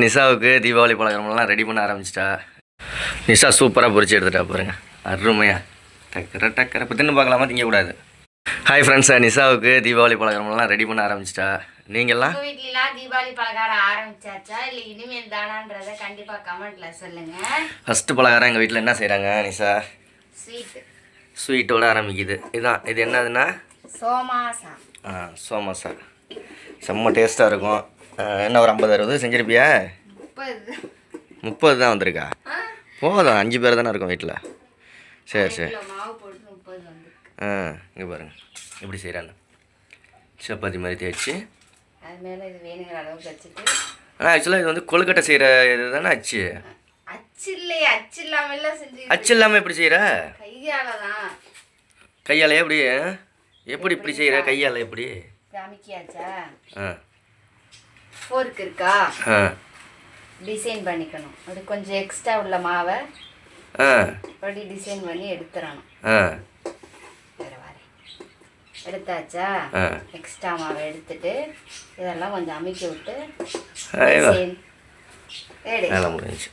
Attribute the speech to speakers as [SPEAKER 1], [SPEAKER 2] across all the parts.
[SPEAKER 1] நிஷாவுக்கு தீபாவளி பலகாரமெல்லாம் ரெடி பண்ண ஆரம்பிச்சிட்டா. நிஷா சூப்பராக பொரிச்சு எடுத்துட்டா பாருங்க. அருமையா. டக்கரை டக்கரை. இப்போ தின்னு பார்க்கலாமா? திங்கக்கூடாது. ஹாய் ஃப்ரெண்ட்ஸ் நிஷாவுக்கு தீபாவளி பலகாரமெல்லாம் ரெடி பண்ண ஆரம்பிச்சிட்டா. நீங்கள்லாம்
[SPEAKER 2] வீட்லலாம் தீபாவளி பலகாரம் ஆரம்பிச்சாச்சா? இல்ல இனிமேல் தானான்றத கண்டிப்பா கமெண்ட்ல சொல்லுங்க.
[SPEAKER 1] ஃபஸ்ட்டு பலகாரம் எங்கள் வீட்டில் என்ன செய்கிறாங்க நிஷா?
[SPEAKER 2] ஸ்வீட்
[SPEAKER 1] ஸ்வீட்டோட ஆரம்பிக்குது. இதுதான் இது என்னதுன்னா?
[SPEAKER 2] சோமாசா.
[SPEAKER 1] ஆ சோமோசா. செம்ம டேஸ்ட்டாக இருக்கும். என்ன ஒரு ஐம்பது அறுபது செஞ்சிருப்பியா?
[SPEAKER 2] முப்பது.
[SPEAKER 1] தான் வந்திருக்கா? போதும் அஞ்சு பேர் தானே இருக்கும் வீட்டில் சரி சரி. ஆ இங்கே பாருங்க. எப்படி செய்கிறாங்க சப்பாத்தி மாதிரி தேய்ச்சி. ஆனால் ஆக்சுவலாக இது வந்து கொழுக்கட்டை செய்கிற இது தானே அச்சு?
[SPEAKER 2] அச்சு
[SPEAKER 1] இல்லாமல் எப்படி செய்கிற
[SPEAKER 2] கையால
[SPEAKER 1] எப்படி? எப்படி இப்படி செய்கிற கையால் எப்படி? ஆ.
[SPEAKER 2] ஃபோர்க் இருக்கா? டிசைன் பண்ணிக்கணும். அது கொஞ்சம் எக்ஸ்ட்ரா உள்ள மாவை அப்படி டிசைன் பண்ணி எடுத்துடணும் எடுத்தாச்சா? எக்ஸ்ட்ரா மாவை எடுத்துட்டு இதெல்லாம் கொஞ்சம் அமுக்கி விட்டு
[SPEAKER 1] வேலை முடிஞ்சுச்சு.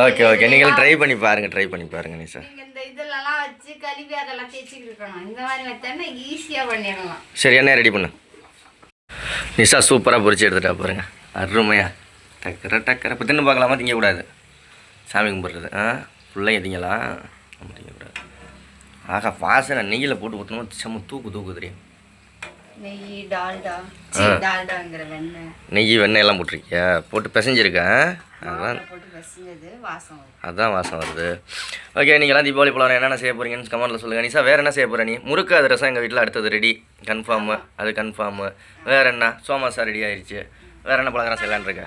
[SPEAKER 1] Okay okay. நீங்களும் ட்ரை பண்ணி பாருங்கள் ட்ரை பண்ணி பாருங்கள் நிஷா.
[SPEAKER 2] இந்த இதெல்லாம் வச்சு கழுவி அதெல்லாம் தேய்ச்சிட்டு இருக்கணும். இந்த மாதிரி வச்சோன்னா ஈஸியா பண்ணிடலாம்.
[SPEAKER 1] சரி என்ன ரெடி பண்ணு. நிஷா சூப்பராக பொரிச்சு எடுத்துட்டா பாருங்க. அருமையாக டக்கரை டக்கரை இப்போ தின்னு பார்க்கலாமா? திங்கக்கூடாது. சாமி கும்பிட்றது. ஆ பிள்ளைங்க திங்கலாம். நம்ம திங்கக்கூடாது. ஆகா வாசனை நெய்யில் போட்டு ஊற்றணும் செம்ம தூக்கு தூக்கு தெரியும்.
[SPEAKER 2] நெய் டால்டா. டால்டாங்கிற வெண்ணெய்.
[SPEAKER 1] நெய் வெண்ணெய் எல்லாம் போட்டிருக்கியா? போட்டு பிசைஞ்சிருக்கேன் அதான்.
[SPEAKER 2] மாவுல போட்டு பசஞ்சது வாசம் வரும்
[SPEAKER 1] அதான் வாசம் வருது. ஓகே நீங்களாம் தீபாவளி பலகாரம் என்னென்ன செய்ய போறீங்கன்னு கமெண்ட்டில் சொல்லுங்கள் நிஷா வேறு என்ன செய்ய போகிற நீ? முறுக்கு அதிரசம் எங்கள் வீட்டில் அடுத்தது ரெடி கன்ஃபார்மு அது கன்ஃபார்மு வேறு என்ன? சோமாசா ரெடி ஆயிடுச்சு வேறு என்ன பலகாரம் செய்யலான்னு இருக்க?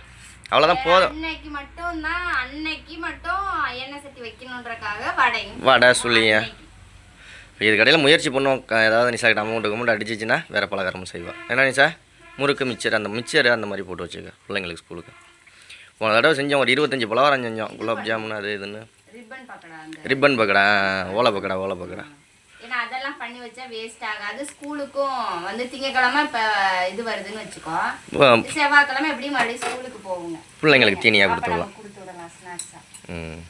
[SPEAKER 1] அவ்வளோதான் போதும்.
[SPEAKER 2] அன்னைக்கு மட்டும் தான் அன்னைக்கு மட்டும் எண்ணெய் சட்டி வைக்கணுன்றக்காக வடையும்
[SPEAKER 1] வடை சுள்ளிங்க இப்போ இது கடையில் முயற்சி பண்ணுவோம். ஏதாவது நிஷா கிட்ட அமௌண்ட் அமௌண்ட் அடிச்சிச்சின்னா வேறு பலகாரமும் செய்வாள் என்ன நிஷா முறுக்கு மிச்சர் அந்த மிச்சர் அந்த மாதிரி போட்டு வச்சுக்க பிள்ளைங்களுக்கு ஸ்கூலுக்கு போன தடவை செஞ்சோம் ஒரு இருபத்தஞ்சி பலகாரம் செஞ்சோம். குலாப் ஜாமுன் அது இதுன்னு.
[SPEAKER 2] ரிப்பன் பக்கடா
[SPEAKER 1] ஓலை பக்கடா ஓலை பக்கடா.
[SPEAKER 2] ஏன்னா அதெல்லாம் பண்ணி வச்சா வேஸ்ட் ஆகாது. ஸ்கூலுக்கும் வந்து திங்கக்கிழமை இப்போ இது வருதுன்னு வச்சுக்கோ.
[SPEAKER 1] இப்போ
[SPEAKER 2] செவ்வாய்க்கிழமை எப்படியும் மறுபடியும் ஸ்கூலுக்கு போகுங்க.
[SPEAKER 1] பிள்ளைங்களுக்கு தீனியாக கொடுத்துடலாம்
[SPEAKER 2] கொடுத்து விடலாம்
[SPEAKER 1] ம்.